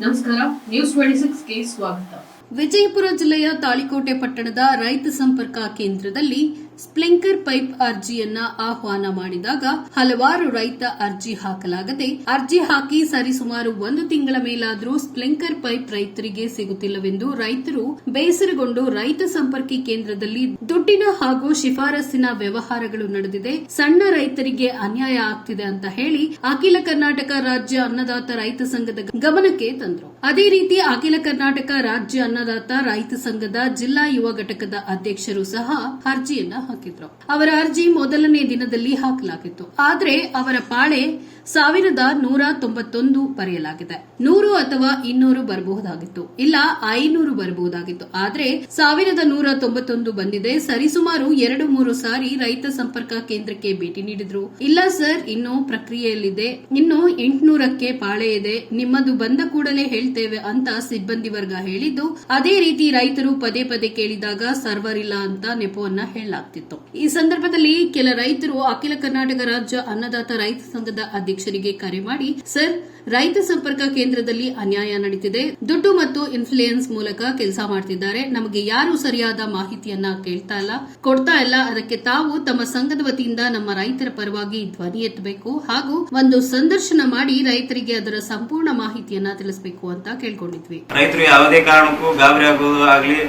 ನಮಸ್ಕಾರ news twenty ಸಿಕ್ಸ್ಗೆ ಸ್ವಾಗತ. ವಿಜಯಪುರ ಜಿಲ್ಲೆಯ ತಾಳಿಕೋಟೆ ಪಟ್ಟಣದ ರೈತ ಸಂಪರ್ಕ ಕೇಂದ್ರದಲ್ಲಿ ಸ್ಪ್ಲಿಂಕರ್ ಪೈಪ್ ಅರ್ಜಿಯನ್ನ ಆಹ್ವಾನ ಮಾಡಿದಾಗ ಹಲವಾರು ರೈತ ಅರ್ಜಿ ಹಾಕಲಾಗದೆ ಅರ್ಜಿ ಹಾಕಿ ಸರಿಸುಮಾರು ಒಂದು ತಿಂಗಳ ಮೇಲಾದರೂ ಸ್ಪ್ಲಿಂಕರ್ ಪೈಪ್ ರೈತರಿಗೆ ಸಿಗುತ್ತಿಲ್ಲವೆಂದು ರೈತರು ಬೇಸರಗೊಂಡು ರೈತ ಸಂಪರ್ಕಿ ಕೇಂದ್ರದಲ್ಲಿ ದುಡ್ಡಿನ ಹಾಗೂ ಶಿಫಾರಸ್ಸಿನ ವ್ಯವಹಾರಗಳು ನಡೆದಿದೆ. ಸಣ್ಣ ರೈತರಿಗೆ ಅನ್ಯಾಯ ಆಗ್ತಿದೆ ಅಂತ ಹೇಳಿ ಅಖಿಲ ಕರ್ನಾಟಕ ರಾಜ್ಯ ಅನ್ನದಾತ ರೈತ ಸಂಘದ ಗಮನಕ್ಕೆ ತಂದರು. ಅದೇ ರೀತಿ ಅಖಿಲ ಕರ್ನಾಟಕ ರಾಜ್ಯ ಅನ್ನದಾತ ರೈತ ಸಂಘದ ಜಿಲ್ಲಾ ಯುವ ಘಟಕದ ಅಧ್ಯಕ್ಷರು ಸಹ ಅರ್ಜಿಯನ್ನ ಹಾಕಿದ್ರು. ಅವರ ಅರ್ಜಿ ಮೊದಲನೇ ದಿನದಲ್ಲಿ ಹಾಕಲಾಗಿತ್ತು. ಆದರೆ ಅವರ ಪಾಳೆ ಸಾವಿರದ ನೂರ ತೊಂಬತ್ತೊಂದು ಬರೆಯಲಾಗಿದೆ. ನೂರು ಅಥವಾ ಇನ್ನೂರು ಬರಬಹುದಾಗಿತ್ತು. ಇಲ್ಲ, ಐನೂರು ಬರಬಹುದಾಗಿತ್ತು. ಆದ್ರೆ, ಸಾವಿರದ ನೂರ ತೊಂಬತ್ತೊಂದು ಬಂದಿದೆ. ಸರಿಸುಮಾರು ಎರಡು ಮೂರು ಸಾರಿ ರೈತ ಸಂಪರ್ಕ ಕೇಂದ್ರಕ್ಕೆ ಭೇಟಿ ನೀಡಿದ್ರು. ಇಲ್ಲ, ಸರ್, ಇನ್ನು ಪ್ರಕ್ರಿಯೆಯಲ್ಲಿದೆ. ಇನ್ನು ಎಂಟುನೂರಕ್ಕೆ ಪಾಳೆ ಇದೆ. ನಿಮ್ಮದು ಬಂದ ಕೂಡಲೇ ಹೇಳ್ತೇವೆ ಅಂತ ಸಿಬ್ಬಂದಿ ವರ್ಗ ಹೇಳಿದ್ದು, ಅದೇ ರೀತಿ ರೈತರು ಪದೇ ಪದೇ ಕೇಳಿದಾಗ ಸರ್ವರ್ ಇಲ್ಲ ಅಂತ ನೆಪವನ್ನ ಹೇಳಲಾಗ್ತಿತ್ತು. ಈ ಸಂದರ್ಭದಲ್ಲಿ ಕೆಲ ರೈತರು ಅಖಿಲ ಕರ್ನಾಟಕ ರಾಜ್ಯ ಅನ್ನದಾತ ರೈತ ಸಂಘದ ಅಧ್ಯಕ್ಷರಿಗೆ ಕರೆ ಮಾಡಿ, ಸರ್, ರೈತ ಸಂಪರ್ಕ ಕೇಂದ್ರದಲ್ಲಿ ಅನ್ಯಾಯ ನಡೀತಿದೆ. ದುಡ್ಡು ಮತ್ತು ಇನ್ಫ್ಲೂಯೆನ್ಸ್ ಮೂಲಕ ಕೆಲಸ ಮಾಡ್ತಿದ್ದಾರೆ. ನಮಗೆ ಯಾರು ಸರಿಯಾದ ಮಾಹಿತಿಯನ್ನ ಕೇಳ್ತಾ ಇಲ್ಲ. ಕೊಡ್ತಾ ಇಲ್ಲ. ಅದಕ್ಕೆ ತಾವು ತಮ್ಮ ಸಂಘದ ವತಿಯಿಂದ ನಮ್ಮ ರೈತರ ಪರವಾಗಿ ಧ್ವನಿ ಎತ್ತಬೇಕು ಹಾಗೂ ಒಂದು ಸಂದರ್ಶನ ಮಾಡಿ ರೈತರಿಗೆ ಅದರ ಸಂಪೂರ್ಣ ಮಾಹಿತಿಯನ್ನ ತಿಳಿಸಬೇಕು ಅಂತ ಕೇಳ್ಕೊಂಡಿದ್ವಿ. ರೈತರು ಯಾವುದೇ ಕಾರಣಕ್ಕೂ ಗಾಬರಿ ಆಗೋದು ಆಗಲಿ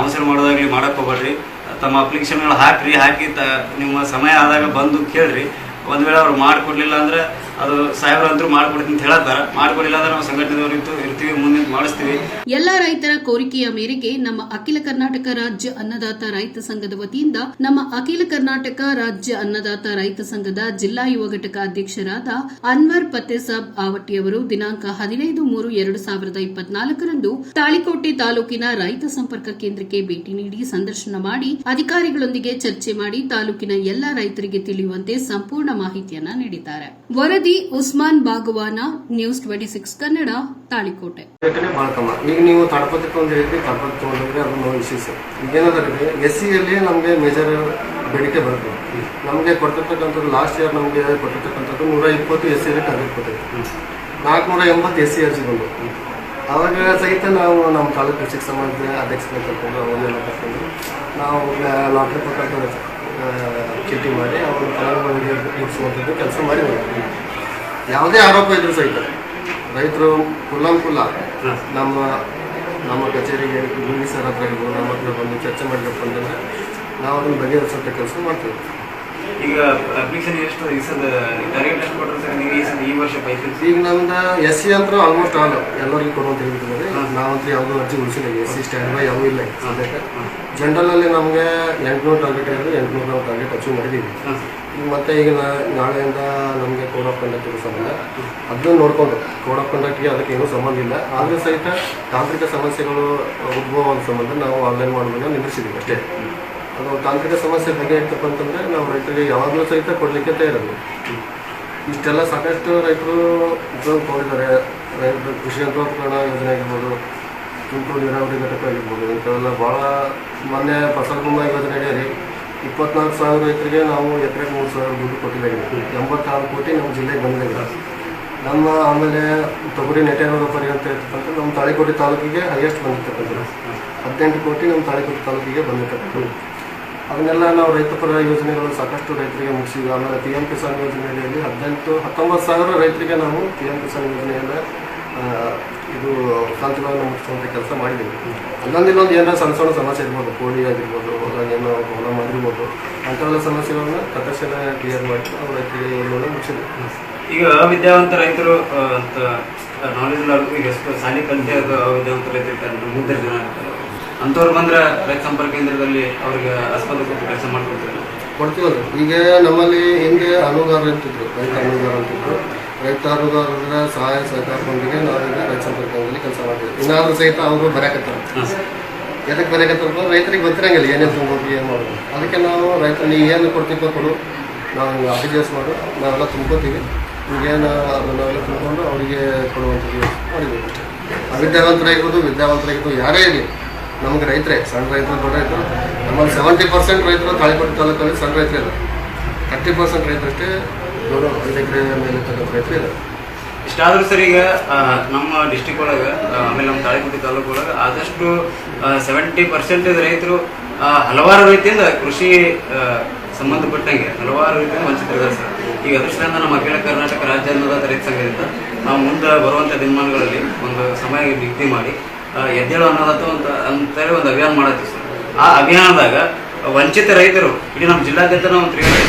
ಅವಸರ ಮಾಡೋದಾಗ್ಲಿ ಮಾಡಕ್ ಹೋಗ್ಬೇಡ್ರಿ. ತಮ್ಮ ಅಪ್ಲಿಕೇಶನ್ಗಳು ಹಾಕ್ರಿ. ಹಾಕಿ ನಿಮ್ಮ ಸಮಯ ಆದಾಗ ಬಂದು ಕೇಳ್ರಿ. ಒಂದ್ ವೇಳೆ ಅವ್ರು ಮಾಡಿಕೊಡ್ಲಿಲ್ಲ ಅಂದ್ರೆ ಅದು ಅಂತೂ ಮಾಡ್ಕೊಡಿಲ್ಲ ನಾವು ಇರ್ತೀವಿ, ಮುಂದೆ ಮಾಡಿಸ್ತೀವಿ. ಎಲ್ಲ ರೈತರ ಕೋರಿಕೆಯ ಮೇರೆಗೆ ನಮ್ಮ ಅಖಿಲ ಕರ್ನಾಟಕ ರಾಜ್ಯ ಅನ್ನದಾತ ರೈತ ಸಂಘದ ವತಿಯಿಂದ ನಮ್ಮ ಅಖಿಲ ಕರ್ನಾಟಕ ರಾಜ್ಯ ಅನ್ನದಾತ ರೈತ ಸಂಘದ ಜಿಲ್ಲಾ ಯುವ ಘಟಕ ಅಧ್ಯಕ್ಷರಾದ ಅನ್ವರ್ ಫತೇಸಾಬ್ ಆವಟ್ಟಿಯವರು ದಿನಾಂಕ ಹದಿನೈದು ಮೂರು ಎರಡು ಸಾವಿರದ ಇಪ್ಪತ್ನಾಲ್ಕರಂದು ತಾಳಿಕೋಟೆ ತಾಲೂಕಿನ ರೈತ ಸಂಪರ್ಕ ಕೇಂದ್ರಕ್ಕೆ ಭೇಟಿ ನೀಡಿ ಸಂದರ್ಶನ ಮಾಡಿ ಅಧಿಕಾರಿಗಳೊಂದಿಗೆ ಚರ್ಚೆ ಮಾಡಿ ತಾಲೂಕಿನ ಎಲ್ಲ ರೈತರಿಗೆ ತಿಳಿಯುವಂತೆ ಸಂಪೂರ್ಣ ಮಾಹಿತಿಯನ್ನ ನೀಡಿದ್ದಾರೆ. ವರದಿ Usman Bagwan, news twenty six Kannada, Talikote. ಈಗ ನೀವು ತಡಪತಿ ತೊಗೊಂಡಿದ್ರಿ ತಡಪತಿ ತಗೊಂಡ್ರೆ ಅದು ನೋ ಈಗ ಏನಾದ್ರೆ ಎಸ್ ಸಿಯಲ್ಲಿ ನಮಗೆ ಮೇಜರ್ ಬೇಡಿಕೆ ಬರುತ್ತೆ. ನಮಗೆ ಕೊಡ್ತಿರ್ತಕ್ಕಂಥದ್ದು ಲಾಸ್ಟ್ ಇಯರ್ ನಮಗೆ ಕೊಟ್ಟಿರ್ತಕ್ಕಂಥದ್ದು ನೂರ ಇಪ್ಪತ್ತು ಎಸ್ ಸಿ ಟಾರ್ಗೆಟ್ ಕೊಟ್ಟಿತ್ತು ನಾಲ್ಕುನೂರ ಎಂಬತ್ತು ಎಸ್ ಸಿ ಅರ್ಜಿ ಬಂದು. ಅವಾಗ ಸಹಿತ ನಾವು ನಮ್ಮ ತಾಲೂಕು ಕೃಷಿಗೆ ಸಂಬಂಧ ಅಧ್ಯಕ್ಷರನ್ನ ಕರ್ಕೊಂಡು ಅವನ್ನೆಲ್ಲ ಕರ್ಕೊಂಡು ನಾವು ಲಾಟ್ರಿ ಪ್ರಕಾರ ಚೀಟಿ ಮಾಡಿ ಅವ್ರ ಫಲಾನುಭವಿಗೆ ಮುಗಿಸುವಂಥದ್ದು ಕೆಲಸ ಮಾಡಿದ್ದೀವಿ ಯಾವುದೇ ಆರೋಪ ಇದ್ರು ಸಹಿತ ರೈತರು ಕುಲ್ಲ ನಮ್ಮ ನಮ್ಮ ಕಚೇರಿಗೆ ಗುಂಡಿ ಸರ್ ಹತ್ರ ಇರ್ಬೋದು ನಮ್ಮ ಹತ್ರ ಬಂದು ಚರ್ಚೆ ಮಾಡಬೇಕು ಅಂತಂದ್ರೆ ನಾವು ಅದನ್ನು ಬಗೆಹರಿಸುವಂಥ ಕೆಲಸ ಮಾಡ್ತೀವಿ. ಈಗ ಅಪ್ಲಿಕೇಶನ್ ಎಷ್ಟು ಈ ಸಲ ಟಾರ್ಗೆಟ್ ಎಷ್ಟು ಕೊಟ್ಟರು ಸರ್? ನೀವು ಈ ವರ್ಷ ಪೈಸೆ ಈಗ ನಮ್ದು ಎಸ್ ಸಿ ಅಂತ ಆಲ್ಮೋಸ್ಟ್ ಆಲ್ ಎಲ್ಲರಿಗೂ ಕೊಡುವಂತ ಹೇಳಿದ್ರೆ ನಾವಂತೂ ಯಾವುದೋ ಅರ್ಜಿ ಉಳಿಸಿಲ್ಲ. ಎಸ್ ಸಿ ಸ್ಟ್ಯಾಂಡ್ ಬೈ ಯಾವೂ ಇಲ್ಲ ಸದ್ಯಕ್ಕೆ. ಜನರಲ್ ಅಲ್ಲಿ ನಮಗೆ ಎಂಟುನೂರು ಟಾರ್ಗೆಟ್ ಇರೋದು ಎಂಟುನೂರು ನಾವು ಟಾರ್ಗೆಟ್ ಅಚೀವ್ ಮಾಡಿದ್ದೀವಿ ಮತ್ತೆ ಈಗ ನಾಳೆಯಿಂದ ನಮಗೆ ಕೋಡ್ ಆಫ್ ಕಂಡಕ್ಟ್ ಇರೋ ಸಂಬಂಧ. ಅದನ್ನು ನೋಡಿಕೊಂಡು ಕೋಡ್ ಆಫ್ ಕಂಡಕ್ಟ್ಗೆ ಅದಕ್ಕೆ ಏನೂ ಸಂಬಂಧ ಇಲ್ಲ. ಆದರೆ ಸಹಿತ ತಾಂತ್ರಿಕ ಸಮಸ್ಯೆಗಳು ಉದ್ಭವ ಸಂಬಂಧ ನಾವು ಆನ್ಲೈನ್ ಮಾಡುವುದನ್ನು ನಿಲ್ಲಿಸಿದ್ದೀವಿ ಅಷ್ಟೇ. ಅದು ತಾಂತ್ರಿಕ ಸಮಸ್ಯೆ ಹೇಗೆ ಇರ್ತಪ್ಪ ಅಂತಂದರೆ ನಾವು ರೈತರಿಗೆ ಯಾವಾಗಲೂ ಸಹಿತ ಕೊಡಲಿಕ್ಕೆ ತಯಾರಿಲ್ಲ ಇಷ್ಟೆಲ್ಲ ಸಾಕಷ್ಟು ರೈತರು ಉಪಯೋಗ ಕೊಡಿದ್ದಾರೆ ರೈತರು ಕೃಷಿ ಯಂತ್ರೋಪಕರಣ ಯೋಜನೆ ಆಗಿರ್ಬೋದು ತುಂತುರು ನೀರಾವರಿ ಘಟಕ ಆಗಿರ್ಬೋದು ಇಂಥವೆಲ್ಲ ಭಾಳ ಮೊನ್ನೆ ಫಸಲ್ ಬಿಮಾ ಯೋಜನೆ ಅಡಿಯಲ್ಲಿ ಇಪ್ಪತ್ನಾಲ್ಕು ಸಾವಿರ ರೈತರಿಗೆ ನಾವು ಎಕರೆಗೆ ಮೂರು ಸಾವಿರ ದುಡ್ಡು ಕೊಟ್ಟಿದ್ದಾಗಿದೆ ಎಂಬತ್ತಾರು ಕೋಟಿ ನಮ್ಮ ಜಿಲ್ಲೆಗೆ ಬಂದಿಲ್ಲ ನಮ್ಮ ಆಮೇಲೆ ತೊಗರಿ ನೆಟ್ಟೆನೋರು ಪರಿ ಅಂತ ಇರ್ತಕ್ಕಂಥ ನಮ್ಮ ತಾಳಿಕೋಟೆ ತಾಲೂಕಿಗೆ ಹೈಯೆಸ್ಟ್ ಬಂದಿರ್ತಕ್ಕಂಥದ್ದು. ಹದಿನೆಂಟು ಕೋಟಿ ನಮ್ಮ ತಾಳಿಕೋಟೆ ತಾಲೂಕಿಗೆ ಬಂದಿರ್ತಕ್ಕಂಥದ್ದು. ಅದನ್ನೆಲ್ಲ ನಾವು ರೈತ ಪರ ಯೋಜನೆಗಳು ಸಾಕಷ್ಟು ರೈತರಿಗೆ ಮುಗಿಸಿದ್ವಿ. ಆಮೇಲೆ ಪಿ ಎಂ ಕಿಸಾನ್ ಯೋಜನೆಯಲ್ಲಿ ಹದಿನೆಂಟು ಹತ್ತೊಂಬತ್ತು ಸಾವಿರ ರೈತರಿಗೆ ನಾವು ಪಿ ಎಂ ಕಿಸಾನ್ ಯೋಜನೆಯಿಂದ ಆ, ಇದು ಕಂತುಗಳನ್ನು ಮುಗಿಸುವಂಥ ಕೆಲಸ ಮಾಡಿದ್ದೀವಿ. ಇನ್ನೊಂದು ಏನೋ ಸಣ್ಣ ಸಣ್ಣ ಸಮಸ್ಯೆ ಇರ್ಬೋದು ಕೋಳಿ ಆಗಿರ್ಬೋದು ಏನೋ ಹೊಲ ಮಾಡಿರ್ಬೋದು ಅಂಥವೆಲ್ಲ ಸಮಸ್ಯೆಗಳನ್ನ ತಕ್ಷಣ ಕ್ಲಿಯರ್ ಮಾಡಿ ಅವರ ಕ್ರಿಯೆಗಳನ್ನು ಮುಗಿಸಿದ್ವಿ. ಈಗ ಅವಿದ್ಯಾವಂತ ರೈತರು ಅಂತ ನಾಲೆಜ್ ಈಗ ಸಾಲಿ ಶಾಲೆ ಕಲಿತೆ ಅದು ಅವಿದ್ಯಾವಂತ ರೈತರು ಮುಂದೆ ಜನ ಅಂತ ಅಂಥವ್ರು ಬಂದ್ರೆ ರೈತ ಸಂಪರ್ಕ ಕೇಂದ್ರದಲ್ಲಿ ಅವ್ರಿಗೆ ಆಸ್ಪತ್ರೆ ಕೊಟ್ಟು ಕೆಲಸ ಮಾಡ್ಕೊಡ್ತಾರೆ. ಕೊಡ್ತೀವಲ್ಲ ಈಗ ನಮ್ಮಲ್ಲಿ ಹಿಂದೆ ಅನುದಾರ ಅಂತಿದ್ರು ರೈತ ಅನುದಾರ ಅಂತಿದ್ರು ರೈತ ಸಹಾಯ ಸಹಕಾರದೊಂದಿಗೆ ನಾವೀಗ ರೈತ ಸಂಪರ್ಕದಲ್ಲಿ ಕೆಲಸ ಮಾಡ್ತೀವಿ ಇನ್ನಾದ್ರೂ ಸಹಿತ ಅವರು ಬರಕತ್ತಾರ ಎದಕ್ಕೆ ಬರಕತ್ತಾರ ರೈತರಿಗೆ ಗೊತ್ತಿರಂಗಿಲ್ಲ ಏನೇನು ತುಂಬೋದು ಏನು ಮಾಡೋದು. ಅದಕ್ಕೆ ನಾವು ರೈತ ನೀ ಏನು ಕೊಡ್ತೀವೋ ಕೊಡು. ನಾವು ಹಿಂಗೆ ಅಭಿಜೇಸ್ ಮಾಡು. ನಾವೆಲ್ಲ ತುಂಬ್ಕೋತೀವಿ. ಈಗೇನು ನಾವೆಲ್ಲ ತುಂಬಿಕೊಂಡು ಅವರಿಗೆ ಕೊಡುವಂಥದ್ದು ಮಾಡಿದ್ದೀವಿ. ಅವಿದ್ಯಾವಂತರಾಗಿರ್ಬೋದು ವಿದ್ಯಾವಂತರಾಗಿರ್ಬೋದು ಯಾರೇ ಇರಲಿ. ನಮ್ಗೆ ರೈತರೇ ಸಣ್ಣ ರೈತರು ದೊಡ್ಡ ರೈತರು. ನಮ್ಮಲ್ಲಿ ಸೆವೆಂಟಿ ಪರ್ಸೆಂಟ್ ರೈತರು ತಾಳಿಕೋಟೆ ತಾಲೂಕಲ್ಲಿ ಸಣ್ಣ ರೈತರೇ ಇಲ್ಲ ತರ್ಟಿ ಪರ್ಸೆಂಟ್ ರೈತರಷ್ಟೇ ಇಷ್ಟಾದ್ರೂ ಸರ್ ಈಗ ನಮ್ಮ ಡಿಸ್ಟಿಕ್ ಒಳಗೆ ಆಮೇಲೆ ನಮ್ಮ ತಾಳಿಕೋಟೆ ತಾಲೂಕು ಒಳಗೆ ಆದಷ್ಟು ಸೆವೆಂಟಿ ಪರ್ಸೆಂಟೇಜ್ ರೈತರು ಹಲವಾರು ರೀತಿಯಿಂದ ಕೃಷಿ ಸಂಬಂಧಪಟ್ಟಂಗೆ ಹಲವಾರು ರೀತಿಯಿಂದ ವಂಚಿತರಿದ್ದಾರೆ ಸರ್. ಈಗ ಅದೃಷ್ಟದಿಂದ ನಮ್ಮ ಅಖಿಲ ಕರ್ನಾಟಕ ರಾಜ್ಯ ಅನ್ನೋದಾದ ರೈತ ಸಂಘದಿಂದ ನಾವು ಮುಂದೆ ಬರುವಂಥ ದಿನಮಾನಗಳಲ್ಲಿ ಒಂದು ಸಮಯ ನಿಗದಿ ಮಾಡಿ ಎದ್ದೇಳು ಅನ್ನೋದತ್ತು ಅಂತ ಅಂತೇಳಿ ಒಂದು ಅಭಿಯಾನ ಮಾಡತ್ತೀವಿ ಸರ್. ಆ ಅಭಿಯಾನದಾಗ ವಂಚಿತ ರೈತರು, ಇಡೀ ನಮ್ಮ ಜಿಲ್ಲಾದ್ಯಂತ ನಾವು ತಿರುಗಾಡಿ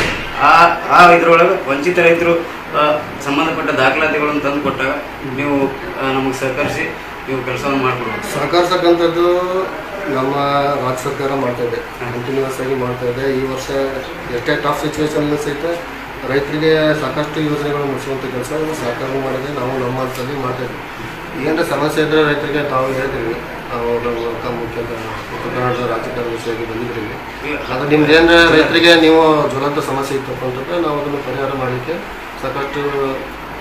ಆ ಆ ಇದ್ರೊಳಗೆ ವಂಚಿತ ರೈತರು ಸಂಬಂಧಪಟ್ಟ ದಾಖಲಾತಿಗಳನ್ನು ತಂದು ಕೊಟ್ಟಾಗ ನೀವು ನಮಗೆ ಸಹಕರಿಸಿ ನೀವು ಕೆಲಸವನ್ನು ಮಾಡ್ಕೊಡ್ಬೇಕು. ಸಹಕರಿಸಕ್ಕಂಥದ್ದು ನಮ್ಮ ರಾಜ್ಯ ಸರ್ಕಾರ ಮಾಡ್ತಾ ಇದೆ. ಕಂಟಿನ್ಯೂಸ್ ಆಗಿ ಮಾಡ್ತಾ ಇದೆ. ಈ ವರ್ಷ ಎಷ್ಟೇ ಟಫ್ ಸಿಚುವೇಶನ್ ಸಹಿತ ರೈತರಿಗೆ ಸಾಕಷ್ಟು ಯೋಜನೆಗಳು ಮುಗಿಸುವಂಥ ಕೆಲಸ ಸರ್ಕಾರ ಮಾಡಿದೆ. ನಾವು ನಮ್ಮ ಹಂತದಲ್ಲಿ ಮಾಡ್ತಾ ಇದ್ದೀವಿ. ಏನಾರ ಸಮಸ್ಯೆ ಇದ್ದರೆ ರೈತರಿಗೆ ತಾವು ಹೇಳ್ತೀವಿ. ಇಲ್ಲಿ. ಅದು ನಿಮ್ದು ಏನಾರ ರೈತರಿಗೆ ನೀವು ಜ್ವಲಂತ ಸಮಸ್ಯೆ ಇತ್ತು ಅಂತಂದ್ರೆ ನಾವು ಅದನ್ನು ಪರಿಹಾರ ಮಾಡಲಿಕ್ಕೆ ಸಾಕಷ್ಟು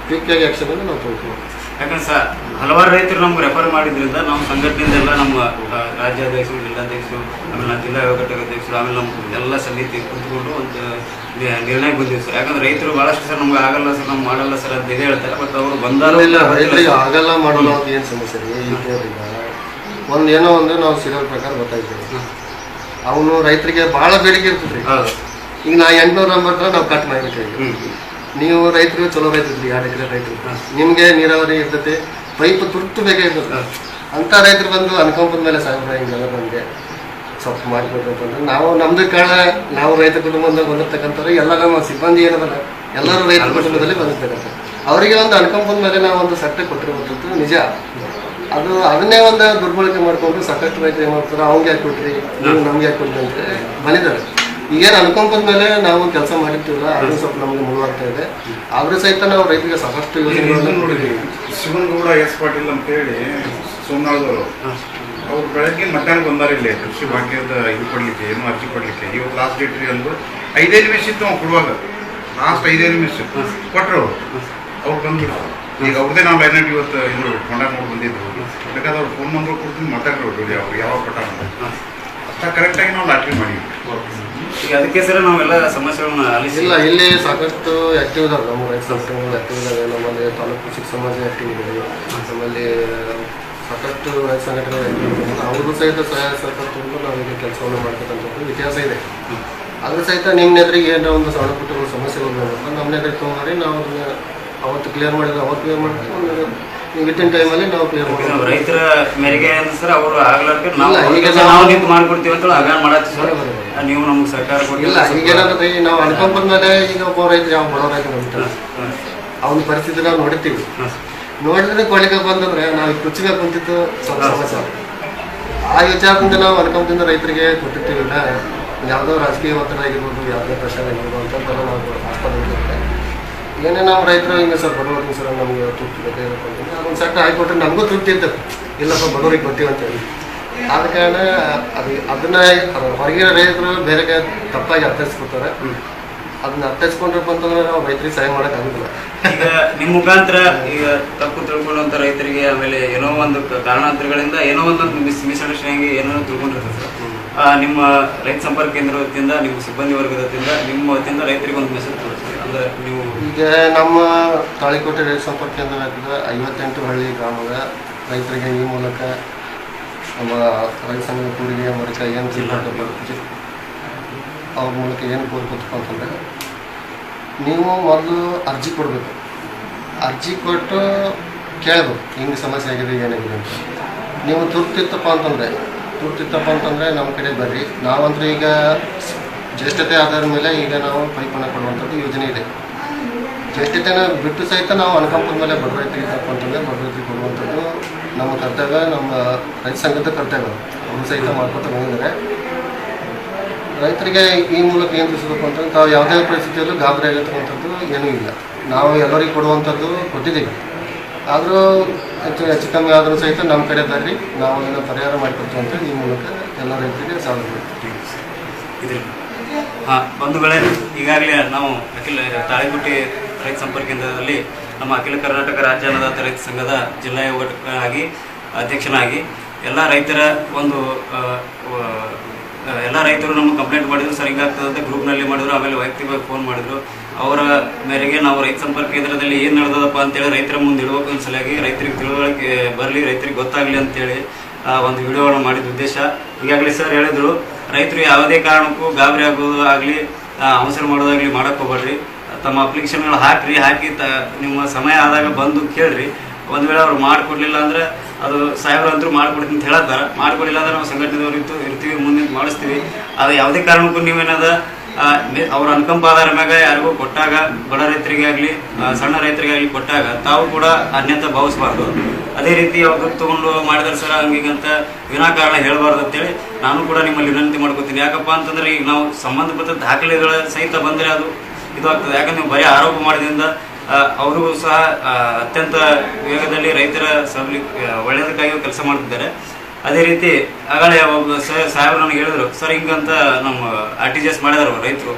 ಕ್ವಿಕ್ ಆಗಿ ಅನ್ನು ನಾವು ತಗೊಳ್ತೀವಿ. ಯಾಕಂದ್ರೆ ಸರ್ ಹಲವಾರು ರೈತರು ನಮ್ಗೆ ರೆಫರ್ ಮಾಡಿದ್ರಿಂದ ನಮ್ಮ ಸಂಘಟನೆಯಿಂದ ಎಲ್ಲ ನಮ್ಮ ರಾಜ್ಯಾಧ್ಯಕ್ಷರು ಜಿಲ್ಲಾಧ್ಯಕ್ಷರು ಆಮೇಲೆ ನಮ್ಮ ಜಿಲ್ಲಾ ಘಟಕ ಅಧ್ಯಕ್ಷರು ಆಮೇಲೆ ನಮ್ಮ ಎಲ್ಲ ಸಮಿತಿ ಕುತ್ಕೊಂಡು ಒಂದು ನಿರ್ಣಯ ನಿರ್ಣಯಕ್ಕೆ ಬಂದಿವಿ ಸರ್. ಯಾಕಂದ್ರೆ ರೈತರು ಭಾಳಷ್ಟು ಸರ್ ನಮ್ಗೆ ಆಗಲ್ಲ ಸರ್ ನಮ್ಗೆ ಮಾಡಲ್ಲ ಸರ್ ಅಂತ ಇದೇ ಹೇಳ್ತಾರೆ. ಬಟ್ ಅವರು ಬಂದಾರು ಆಗಲ್ಲ ಮಾಡಲ್ಲ ಅಂತ ಏನು ಸಮಸ್ಯೆ ಒಂದು ಏನೋ ಒಂದು ನಾವು ಸೀರಿಯಲ್ ಪ್ರಕಾರ ಗೊತ್ತಾಯ್ತೀವಿ ಅವನು ರೈತರಿಗೆ ಭಾಳ ಬೇಡಿಕೆ ಇರ್ತದೆ ಈಗ ನಾ ಎಂಟ್ನೂರ ಹತ್ರ ನಾವು ಕಟ್ ಮಾಡ್ಬೇಕು ನೀವು ರೈತರಿಗೆ ಚಲೋ ರೈತರಿ ಎರಡು ಎಕರೆ ರೈತರು. ನಿಮಗೆ ನೀರಾವರಿ ಇರ್ತೈತಿ ಪೈಪ್ ತುರ್ತು ಬೇಕಾಗಿರ್ತದೆ ಅಂತ ರೈತರು ಬಂದು ಅನ್ಕೊಂಬದ ಮೇಲೆ ಸಾಹೇಬ್ರ ಹಿಂಗೆಲ್ಲ ನಮಗೆ ಸ್ವಲ್ಪ ಮಾಡಿಕೊಡ್ಬೇಕು ಅಂದ್ರೆ ನಾವು ನಮ್ದು ಕಾಳ ನಾವು ರೈತ ಕುಟುಂಬದಿಂದ ಬಂದಿರ್ತಕ್ಕಂಥವ್ರು ಎಲ್ಲ ನಮ್ಮ ಸಿಬ್ಬಂದಿ ಏನದಲ್ಲ ಎಲ್ಲರೂ ರೈತ ಕುಟುಂಬದಲ್ಲಿ ಬಂದಿರ್ತಕ್ಕಂಥ ಅವರಿಗೆ ಒಂದು ಅನ್ಕೊಂಬಂದ ಮೇಲೆ ನಾವು ಒಂದು ಸಟ್ಟೆ ಕೊಟ್ಟಿರುವಂಥದ್ದು ನಿಜ. ಅದು ಅದನ್ನೇ ಒಂದು ದುರ್ಬಳಕೆ ಮಾಡ್ಕೊಂಡು ಸಾಕಷ್ಟು ರೈತರು ಏನು ಮಾಡ್ತಾರೆ ಅವ್ಗೆ ಯಾಕೆ ಕೊಟ್ರಿ ನೀವು ನಮ್ಗೆ ಯಾಕೆ ಕೊಟ್ರಿ ಅಂತ ಬಂದಿದ್ದಾರೆ. ಈಗೇನು ಅನ್ಕೊಂಬದ ಮೇಲೆ ನಾವು ಕೆಲಸ ಮಾಡಿರ್ತೀವಲ್ಲ ಅದು ಸ್ವಲ್ಪ ನಮಗೆ ಮುಳುವಾಗ್ತಾ ಇದೆ. ಆದ್ರೂ ಸಹಿತ ನಾವು ರೈತರಿಗೆ ಸಾಕಷ್ಟು ಯೋಜನೆಗಳನ್ನು ನೋಡಿದ್ವಿ. ಶಿವನಗೌಡ ಎಸ್ ಪಾಟೀಲ್ ಅಂತ ಹೇಳಿ ಸೋಮನಾಳದವರು ಅವ್ರು ಬೆಳಗ್ಗೆ ಮಧ್ಯಾಹ್ನ ಬಂದಾರೆ ಇಲ್ಲಿ ಕೃಷಿ ಭಾಗ್ಯದ ಇದು ಕೊಡ್ಲಿಕ್ಕೆ ಏನು ಅರ್ಜಿ ಕೊಡ್ಲಿಕ್ಕೆ. ಇವತ್ತು ಲಾಸ್ಟ್ ಡೇಟ್ ರೀ ಅಂದ್ರು. ಐದೇ ನಿಮಿಷ ಇತ್ತು ಅವ್ನು ಕೊಡುವಾಗ. ಲಾಸ್ಟ್ ಐದೇ ನಿಮಿಷ. ಕೊಟ್ರು. ಅವ್ರು ಬಂದ್ಬಿಡ್ತಾರೆ ಈಗ ಅವ್ರದೇ ನಾವು ಲೈನ್ ಇವತ್ತು ಇದು ಕೊಂಡಾಗ ನೋಡಿ ಬಂದಿದ್ರು. ಬೇಕಾದ್ರೆ ಅವ್ರ ಫೋನ್ ನಂಬರ್ ಕೊಡ್ತೀನಿ ಮಾತಾಡ್ರಿ ಅವ್ರು ಅವ್ರು ಯಾವಾಗ ಪಟ್ಟ ಅಷ್ಟ ಕರೆಕ್ಟಾಗಿ ನಾವು ಲಾಟ್ರಿ ಮಾಡಿದ್ವಿ. ಈಗ ಅದಕ್ಕೆ ಸರ್ ನಾವೆಲ್ಲ ಸಮಸ್ಯೆಗಳನ್ನ ಆಲಿಸಿ ಇಲ್ಲ ಇಲ್ಲಿ ಸಾಕಷ್ಟು ಆಕ್ಟಿವ್ ಇದಾವೆ. ನಮ್ಮ ರೈತ ಸಂಸ್ಥೆಗಳು ಆಕ್ಟಿವ್ ಇದಾವೆ. ನಮ್ಮಲ್ಲಿ ತಾಲೂಕು ಕೃಷಿ ಸಮಾಜ ಆಕ್ಟಿವ್ ಇದೆ ನಮ್ಮಲ್ಲಿ ಸಾಕಷ್ಟು ರೈತ ಸಂಘಟನೆಗಳು active ಇದೆ ಅವ್ರಿಗೂ ಸಹಿತ ಸಹಾಯ ಸಹಕಾರ ತುಂಬ ನಾವು ಈಗ ಕೆಲಸವನ್ನು ಮಾಡ್ತಕ್ಕಂಥದ್ದು ಇತಿಹಾಸ ಇದೆ. ಅದ್ರ ಸಹಿತ ನಿಮ್ಮ ಎದುರಿಗೆ ಏನೋ ಒಂದು ಸಣ್ಣ ಪುಟ್ಟ ಸಮಸ್ಯೆಗಳು ಅಂತ ನಮ್ಮ ಎದುರಿಗೆ ತೊಗೊಂಡ್ರೆ ನಾವು ಅದನ್ನ ಅವತ್ತು ಕ್ಲಿಯರ್ ಮಾಡಿದ್ರೆ ಅವತ್ತು ಕ್ಲಿಯರ್ ಮಾಡ್ತೀವಿ ವಿತಿನ್ ಟೈಮಲ್ಲಿ ನಾವು ಕ್ಲಿಯರ್ ನಾವು ಮಾಡ್ತೀವಿ ರೈತರ ಮೇರೆಗೆ ಸರ್ ಅವರು ಆಗ್ಲಾರ್ದೆ ನಾವು ಇಲ್ಲ, ಈಗ ಈಗ ನಾವು- ನಾವು ನಿಂತು ಮಾಡ್ಕೊಡ್ತೀವಿ ಅಂತ ಅಭಿಯಾನ ಮಾಡತ್ತೀವಿ ಸರ್. ನೀವು ನಮ್ಗೆ ಸರ್ಕಾರ ಕೊಟ್ಟಿಲ್ಲ ಇಲ್ಲ ಈಗ ಏನಾಗುತ್ತೆ ನಾವು ಅನ್ಕೊಂಡ್ಬಂದ್ಮೇಲೆ ಈಗ ಒಬ್ಬ ರೈತ ಯಾವ ಬಡವ ರೈತ ಅವನ ಪರಿಸ್ಥಿತಿ ನಾವು ನೋಡಿರ್ತೀವಿ. ನೋಡಿದ್ರೆ ಕೊಳಿಗೆ ಬಂದಂದ್ರೆ ನಾವು ಕುಚ್ಚಿಗೆ ಸ್ವಲ್ಪ ಸಮಸ್ಯೆ ಆ ವಿಚಾರದಿಂದ ನಾವು ಅನ್ಕೊಂದಿಂದ ರೈತರಿಗೆ ಕೊಟ್ಟಿರ್ತೀವಿ ಇಲ್ಲ ಯಾವುದೋ ರಾಜಕೀಯ ಒತ್ತಡ ಆಗಿರ್ಬೋದು ಯಾವುದೇ ಪ್ರಶ್ನೆ ಆಗಿರ್ಬೋದು ಅಂತಂತೆಲ್ಲ ನಾವು ಆಸ್ಪತ್ರೆ ಏನೇ ನಮ್ಮ ರೈತರು ಹಿಂಗೆ ಸರ್ ಬಡವರಿಗೆ ಸರ್ ನಮಗೆ ತೃಪ್ತಿ ಅಂತಂದ್ರೆ ಅದೊಂದು ಸೆಟ್ ಆಗಿಕೊಟ್ರೆ ನಮಗೂ ತೃಪ್ತಿ ಇರ್ತದೆ ಇಲ್ಲಪ್ಪ ಬಡವರಿಗೆ ಬರ್ತೀವಿ ಅಂತೇಳಿ ಆದ ಕಾರಣ ಅದು ಅದನ್ನ ಹೊರಗಿನ ರೈತರು ಬೇರೆ ಕಡೆ ತಪ್ಪಾಗಿ ಅರ್ಥೈಸ್ಕೊತಾರೆ ಅದನ್ನ ಅರ್ಥೈಸ್ಕೊಂಡ್ರಪ್ಪ ಅಂತಂದ್ರೆ ನಾವು ರೈತರಿಗೆ ಸಹಾಯ ಮಾಡೋಕ್ಕಾಗೋದಿಲ್ಲ ಈಗ ನಿಮ್ಮ ಮುಖಾಂತರ ಈಗ ತಪ್ಪು ತಿಳ್ಕೊಳ್ಳುವಂಥ ರೈತರಿಗೆ ಆಮೇಲೆ ಏನೋ ಒಂದು ಕಾರಣಾಂತರಗಳಿಂದ ಏನೋ ಒಂದು ಮಿಸ್, ಮಿಸ್ಅಂಡರ್ಸ್ಟ್ಯಾಂಡಿಂಗ್ ಏನೋ ತಿಳ್ಕೊಂಡಿರ್ತದೆ ಸರ್. ನಿಮ್ಮ ರೈತ ಸಂಪರ್ಕ ಕೇಂದ್ರ ವತಿಯಿಂದ, ನಿಮ್ಮ ಸಿಬ್ಬಂದಿ ವರ್ಗದ ವತಿಯಿಂದ, ನಿಮ್ಮ ವತಿಯಿಂದ ರೈತರಿಗೆ ಒಂದು ಮೆಸೇಜ್ ಕೊಡ್ತೀವಿ ನೀವು? ಈಗ ನಮ್ಮ ತಾಳಿಕೋಟೆ ರೈತ ಸಂಪರ್ಕ ಕೇಂದ್ರ ಐವತ್ತೆಂಟು ಹಳ್ಳಿ ಗ್ರಾಮದ ರೈತರಿಗೆ ಈ ಮೂಲಕ ನಮ್ಮ ರೈತ ಸಂಘದ ಕೂಡಿಗೆ ಮೂಲಕ ಏನು ಬರುತ್ತೆ ಅವ್ರ ಮೂಲಕ ಏನು ಕೋರ್ಕೊತಪ್ಪ ಅಂತಂದರೆ ನೀವು ಮೊದಲು ಅರ್ಜಿ ಕೊಡಬೇಕು. ಅರ್ಜಿ ಕೊಟ್ಟು ಕೇಳಬೇಕು ಹಿಂಗೆ ಸಮಸ್ಯೆ ಆಗಿದೆ ಏನಾಗಿದೆ ಅಂತ. ನೀವು ತುರ್ತಿತ್ತಪ್ಪ ಅಂತಂದರೆ ತುರ್ತಿತ್ತಪ್ಪ ಅಂತಂದರೆ ನಮ್ಮ ಕಡೆ ಬರ್ರಿ. ನಾವಂದ್ರೆ ಈಗ ಜ್ಯೇಷ್ಠತೆ ಆಧಾರದ ಮೇಲೆ ಈಗ ನಾವು ಪೈಪನ್ನು ಕೊಡುವಂಥದ್ದು ಯೋಜನೆ ಇದೆ. ಜ್ಯೇಷ್ಠತೆನ ಬಿಟ್ಟು ಸಹಿತ ನಾವು ಅನುಕಂಪದ ಮೇಲೆ ಬಡ ರೈತರಿಗೆ ತಪ್ಪ ಅಂತಂದರೆ ಕೊಡುವಂಥದ್ದು ನಮ್ಮ ಕರ್ತವ್ಯ, ನಮ್ಮ ರೈತ ಸಂಘದ ಕರ್ತವ್ಯ. ಅವರು ಸಹಿತ ಮಾಡ್ಕೊತ ಬಂದಿದ್ದಾರೆ. ರೈತರಿಗೆ ಈ ಮೂಲಕ ಏನು ತಿಳಿಸಬೇಕು ಅಂತಂದ್ರೆ ತಾವು ಯಾವುದೇ ಪರಿಸ್ಥಿತಿಯಲ್ಲೂ ಗಾಬರಿ ಆಗಿರ್ತಕ್ಕಂಥದ್ದು ಏನೂ ಇಲ್ಲ. ನಾವು ಎಲ್ಲರಿಗೂ ಕೊಡುವಂಥದ್ದು ಕೊಟ್ಟಿದ್ದೀವಿ. ಆದರೂ ಹೆಚ್ಚು ಹೆಚ್ಚು ಕಮ್ಮಿ ಆದರೂ ಸಹಿತ ನಮ್ಮ ಕಡೆ ಬರ್ರಿ, ನಾವು ಅದನ್ನು ಪರಿಹಾರ ಮಾಡಿಕೊಡ್ತೀವಿ ಅಂತ ಈ ಮೂಲಕ ಎಲ್ಲ ರೈತರಿಗೆ ಕೊಡ್ತೀವಿ ಇದ್ರಿ ಹಾ ಬಂಧುಗಳೇ ಈಗಾಗಲೇ ನಾವು ಅಖಿಲ ತಾಳಿಗುಟ್ಟಿ ರೈತ ಸಂಪರ್ಕ ಕೇಂದ್ರದಲ್ಲಿ ನಮ್ಮ ಅಖಿಲ ಕರ್ನಾಟಕ ರಾಜ್ಯ ಅನ್ನದಾತ ರೈತ ಸಂಘದ ಜಿಲ್ಲಾ ಘಟಕ ಆಗಿ ಅಧ್ಯಕ್ಷನಾಗಿ ಎಲ್ಲ ರೈತರ ಒಂದು ಎಲ್ಲ ರೈತರು ನಮ್ಮ ಕಂಪ್ಲೇಂಟ್ ಮಾಡಿದ್ರು ಸರ್ ಅಂತ ಗ್ರೂಪ್ನಲ್ಲಿ ಮಾಡಿದ್ರು, ಆಮೇಲೆ ವೈಯಕ್ತಿಕವಾಗಿ ಫೋನ್ ಮಾಡಿದ್ರು. ಅವರ ಮೇರೆಗೆ ನಾವು ರೈತ ಸಂಪರ್ಕ ಕೇಂದ್ರದಲ್ಲಿ ಏನು ನಡೆದದಪ್ಪ ಅಂತೇಳಿ ರೈತರ ಮುಂದೆ ಇಡಬೇಕು ಸಲುವಾಗಿ ರೈತರಿಗೆ ತಿಳುವಳಿಕೆ ಬರಲಿ, ರೈತರಿಗೆ ಗೊತ್ತಾಗಲಿ ಅಂತೇಳಿ ಒಂದು ವಿಡಿಯೋಗಳನ್ನು ಮಾಡಿದ ಉದ್ದೇಶ. ಈಗಾಗಲೇ ಸರ್ ಹೇಳಿದ್ರು, ರೈತರು ಯಾವುದೇ ಕಾರಣಕ್ಕೂ ಗಾಬರಿ ಆಗೋದು ಆಗಲಿ ಅವಸರ ಮಾಡೋದಾಗಲಿ ಮಾಡಕ್ಕೆ ಹೋಗ್ಬೇಡ್ರಿ. ತಮ್ಮ ಅಪ್ಲಿಕೇಶನ್ಗಳು ಹಾಕ್ರಿ, ಹಾಕಿ ತ, ನಿಮ್ಮ ಸಮಯ ಆದಾಗ ಬಂದು ಕೇಳ್ರಿ. ಒಂದು ವೇಳೆ ಅವ್ರು ಮಾಡಿಕೊಡ್ಲಿಲ್ಲ ಅಂದ್ರೆ ಅದು ಸಾಹೇಬ್ರಂತರೂ ಮಾಡ್ಕೊಡ್ತೀನಿ ಅಂತ ಹೇಳತ್ತಾರ. ಮಾಡ್ಕೊಡ್ಲಿಲ್ಲ ಅಂದ್ರೆ ನಾವು ಸಂಘಟನೆದವ್ರು ಇತ್ತು ಇರ್ತೀವಿ ಮುಂದೆ ಮಾಡಿಸ್ತೀವಿ. ಅದು ಯಾವುದೇ ಕಾರಣಕ್ಕೂ ನೀವೇನದ ಅವ್ರ ಅನುಕಂಪ ಆಧಾರ ಮ್ಯಾಗ ಯಾರಿಗೂ ಕೊಟ್ಟಾಗ ಬಡ ರೈತರಿಗೆ ಆಗಲಿ ಸಣ್ಣ ರೈತರಿಗೆ ಆಗಲಿ ಕೊಟ್ಟಾಗ ತಾವು ಕೂಡ ಅನ್ಯತ ಭಾವಿಸಬಾರ್ದು. ಅದೇ ರೀತಿ ಅವ್ರು ತಗೊಂಡು ಮಾಡಿದ್ರೆ ಸರ, ಹಂಗೀಗಂತ ವಿನಾಕಾರಣ ಹೇಳಬಾರ್ದು ಅಂತೇಳಿ ನಾನು ಕೂಡ ನಿಮ್ಮಲ್ಲಿ ವಿನಂತಿ ಮಾಡ್ಕೋತೀನಿ. ಯಾಕಪ್ಪ ಅಂತಂದ್ರೆ ಈಗ ನಾವು ಸಂಬಂಧಪಟ್ಟ ದಾಖಲೆಗಳ ಸಹಿತ ಬಂದರೆ ಅದು ಇದು ಆಗ್ತದೆ ಯಾಕಂದ್ರೆ ನೀವು ಬರೀ ಆರೋಪ ಮಾಡಿದ್ರಿಂದ ಅವರು ಸಹ ಅತ್ಯಂತ ವೇಗದಲ್ಲಿ ರೈತರ ಸಬಲಿ ಒಳ್ಳೆಯದಕ್ಕಾಗಿ ಕೆಲಸ ಮಾಡ್ತಿದ್ದಾರೆ. ಅದೇ ರೀತಿ ಆಗಲೇ ಒಬ್ಬ ಸಾಹೇಬ್ರು ನನಗೆ ಹೇಳಿದ್ರು, ಸರ್, ಹಿಂಗಂತ ನಮ್ಮ ಆರ್ ಟಿ ಜಿ ಎಸ್ ಮಾಡಿದಾರ ರೈತರು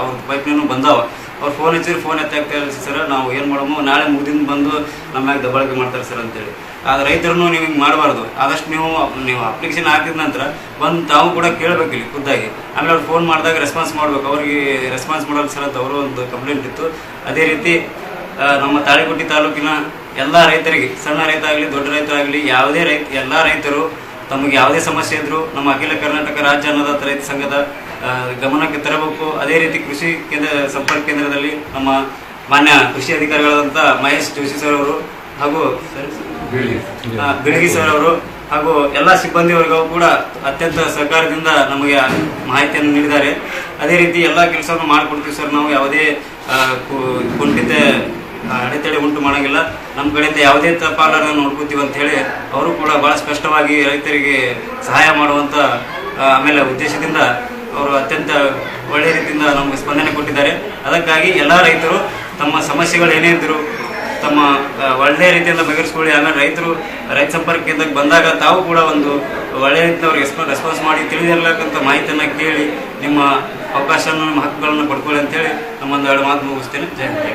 ಅವ್ರ ಪೈಪ್ನೇನು ಬಂದಾವ. ಅವ್ರು ಫೋನ್ ಹಚ್ಚಿದ್ರೆ ಫೋನ್ ಎತ್ತಾಗ್ತಾ ಇಲ್ಲ ಸರ್, ನಾವು ಏನು ಮಾಡೋಮೋ? ನಾಳೆ ಮುಗಿದಿಂದ ಬಂದು ನಮ್ಮ ಮ್ಯಾಗ ದಬ್ಬಾಳಿಕೆ ಮಾಡ್ತಾರೆ, ಸರ್, ಅಂತೇಳಿ. ಆದ ರೈತರನ್ನು ನೀವು ಹಿಂಗೆ ಮಾಡಬಾರ್ದು. ಆದಷ್ಟು ನೀವು ನೀವು ಅಪ್ಲಿಕೇಶನ್ ಹಾಕಿದ ನಂತರ ಬಂದು ತಾವು ಕೂಡ ಕೇಳಬೇಕು ಇಲ್ಲಿ ಖುದ್ದಾಗಿ. ಆಮೇಲೆ ಅವ್ರು ಫೋನ್ ಮಾಡಿದಾಗ ರೆಸ್ಪಾನ್ಸ್ ಮಾಡಬೇಕು. ಅವ್ರಿಗೆ ರೆಸ್ಪಾನ್ಸ್ ಮಾಡಲ್ಲ, ಸರ್, ಅಂತ ಅವರು ಒಂದು ಕಂಪ್ಲೇಂಟ್ ಇತ್ತು. ಅದೇ ರೀತಿ ನಮ್ಮ ತಾಳಿಕೋಟೆ ತಾಲೂಕಿನ ಎಲ್ಲ ರೈತರಿಗೆ, ಸಣ್ಣ ರೈತ ಆಗಲಿ, ದೊಡ್ಡ ರೈತ ಆಗಲಿ, ಯಾವುದೇ ರೈತ ಎಲ್ಲ ರೈತರು ತಮಗೆ ಯಾವುದೇ ಸಮಸ್ಯೆ ಇದ್ರು ನಮ್ಮ ಅಖಿಲ ಕರ್ನಾಟಕ ರಾಜ್ಯ ಅನ್ನದಾತ ರೈತ ಸಂಘದ ಗಮನಕ್ಕೆ ತರಬೇಕು. ಅದೇ ರೀತಿ ಕೃಷಿ ಕೇಂದ್ರ ಸಂಪರ್ಕ ಕೇಂದ್ರದಲ್ಲಿ ನಮ್ಮ ಮಾನ್ಯ ಕೃಷಿ ಅಧಿಕಾರಿಗಳಾದಂಥ ಮಹೇಶ್ ಜೋಶಿ ಸರ್ ಅವರು ಹಾಗೂ ಬಿಳಗಿ. ಸರ್ ಅವರು ಹಾಗೂ ಎಲ್ಲ ಸಿಬ್ಬಂದಿ ವರ್ಗವು ಕೂಡ ಅತ್ಯಂತ ಸಹಕಾರದಿಂದ ನಮಗೆ ಮಾಹಿತಿಯನ್ನು ನೀಡಿದ್ದಾರೆ. ಅದೇ ರೀತಿ ಎಲ್ಲ ಕೆಲಸವನ್ನು ಮಾಡಿಕೊಡ್ತೀವಿ ಸರ್ ನಾವು. ಯಾವುದೇ ಕುಂಠಿತ ಅಡೆತಡೆ ಉಂಟು ಮಾಡೋಂಗಿಲ್ಲ. ನಮ್ಮ ಕಡೆಯಿಂದ ಯಾವುದೇ ತಪಾಲರನ್ನು ನೋಡ್ಕೋತೀವಿ ಅಂತ ಹೇಳಿ ಅವರು ಕೂಡ ಭಾಳ ಸ್ಪಷ್ಟವಾಗಿ ರೈತರಿಗೆ ಸಹಾಯ ಮಾಡುವಂಥ ಆಮೇಲೆ ಉದ್ದೇಶದಿಂದ ಅವರು ಅತ್ಯಂತ ಒಳ್ಳೆಯ ರೀತಿಯಿಂದ ನಮಗೆ ಸ್ಪಂದನೆ ಕೊಟ್ಟಿದ್ದಾರೆ. ಅದಕ್ಕಾಗಿ ಎಲ್ಲ ರೈತರು ತಮ್ಮ ಸಮಸ್ಯೆಗಳು ಏನೇ ಇದ್ದರೂ ತಮ್ಮ ಒಳ್ಳೆಯ ರೀತಿಯಿಂದ ಬಗೆಹರಿಸ್ಕೊಳ್ಳಿ. ಆಮೇಲೆ ರೈತರು, ರೈತ ಸಂಪರ್ಕ ಕೇಂದ್ರಕ್ಕೆ ಬಂದಾಗ ತಾವು ಕೂಡ ಒಂದು ಒಳ್ಳೆಯ ರೀತಿಯಿಂದ ಅವ್ರಿಗೆ ರೆಸ್ಪಾನ್ಸ್ ಮಾಡಿ ತಿಳಿದಿರ್ಲಕ್ಕಂಥ ಮಾಹಿತಿಯನ್ನು ಕೇಳಿ ನಿಮ್ಮ ಅವಕಾಶವನ್ನು, ನಿಮ್ಮ ಹಕ್ಕುಗಳನ್ನು ಪಡ್ಕೊಳ್ಳಿ ಅಂತೇಳಿ ನಮ್ಮೊಂದು ಎರಡು ಮಾತು ಮುಗಿಸ್ತೇನೆ. ಜಯ.